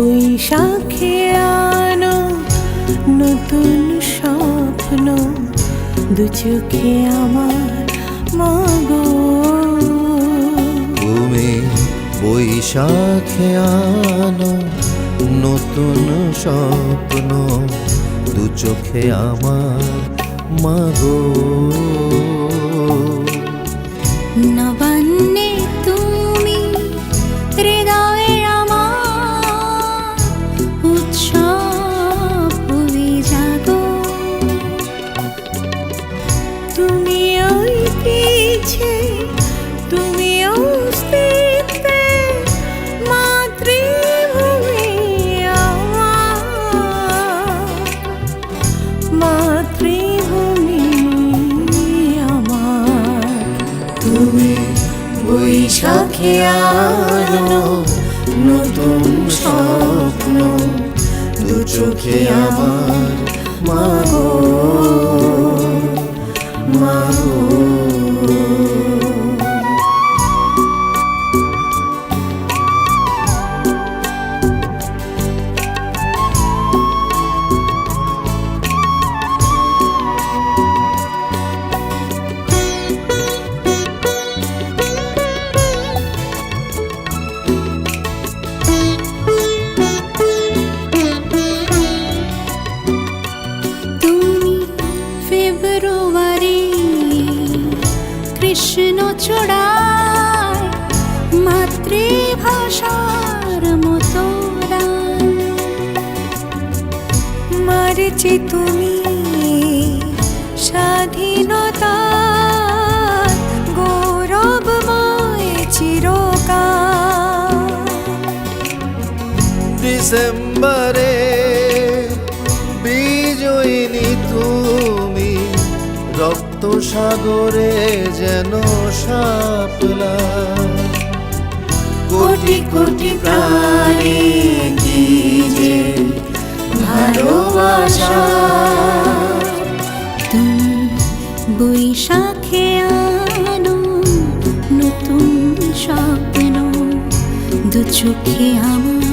বৈশাখে আনো নতুন স্বপ্ন। দু চোখে আমার মাগো। তুমি বৈশাখে আনো নতুন স্বপ্ন। দু চোখে আমার মাগো। নবান্নে পিছে তুমি অস্তিত্বে মাতৃভূমি মাতৃভূমি আমার। তুমি বৈশাখে নতুন স্বপ্ন দু চোখে আমার মাগো। চূড়ায় মাতৃভাষার মতো। মার্চে তুমি স্বাধীনতা গৌরবময় চিরকাল ডিসেম্বরে বিজয়িনী তুমি রক্ত সাগরে যেন সাপলা কোটি কোটি প্রাণী কি যে ভালোবাসা। তুমি বৈশাখে আনো নতুন স্বপ্ন দু চোখে আমার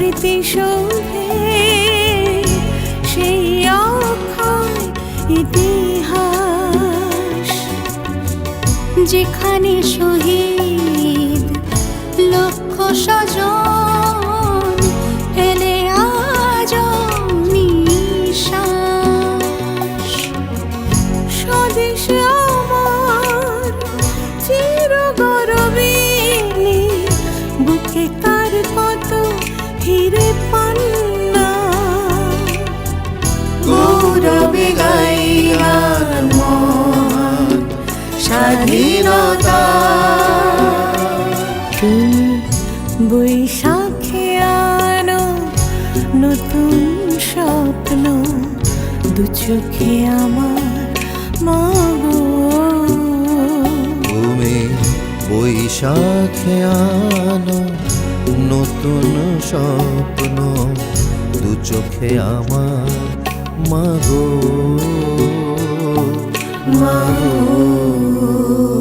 স্মৃতি শোভে সেই ইতিহাস। যেখানে শহীদ লক্ষ এলে আজ স্বদেশ চির বুকে কার কত হিরে পান্না। গৌরবে গাইলার মহান স্বাধীনতা। বৈশাখে আনো নতুন স্বপ্ন, দু চোখে আমার মাগো তুমি বৈশাখে আনো নতুন স্বপ্ন দু চোখে আমার মাগো। মাগো।